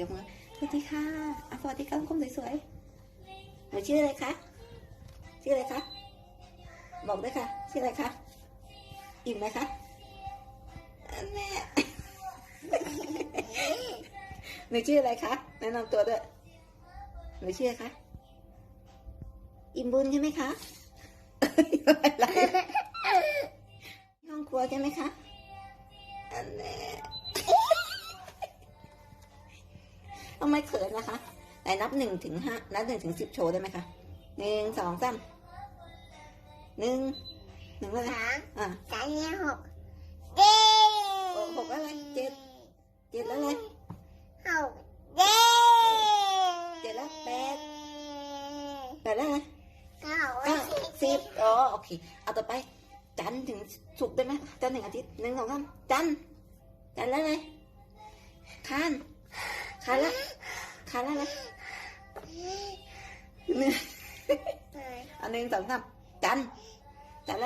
ยกมือสวัสดีค่ะอะสวัสดีค่ะคุณสวยๆหนูชื่ออะไรคะชื่ออะไรคะบอกด้วยค่ะชื่ออะไรคะอิ่มไหมคะแม่หนูชื่ออะไรคะแนะนำตัวด้วยหนูชื่ออะไรคะอิ่มบุญใช่ไหมคะอะไรห้องครัวใช่ไหมคะอันแน่ทำไมเขินนะคะไหนนับหนึ่งถึงห้านับหนึ่งถึงสิบโชว์ได้ไหมคะหนึ่งสองสามหนึ่งหนึ่งแล้วนะสามอะสามเนี่ยหกเย้โอ้หกแล้วอะไรเจ็ดเจ็ดแล้วเลยหกเย้เจ็ดแล้วแปดแปดแล้วไงเก้าเก้าสิบอ๋อโอเคเอาต่อไปจันทร์ถึงศุกร์ได้ไหมจันทร์ถึงอาทิตย์หนึ่งสองสามจันทร์จันทร์แล้วไงคานคานแล้วคาน แล้วไงหนึ่งอันหนึ่งสองสามจันทร์จันท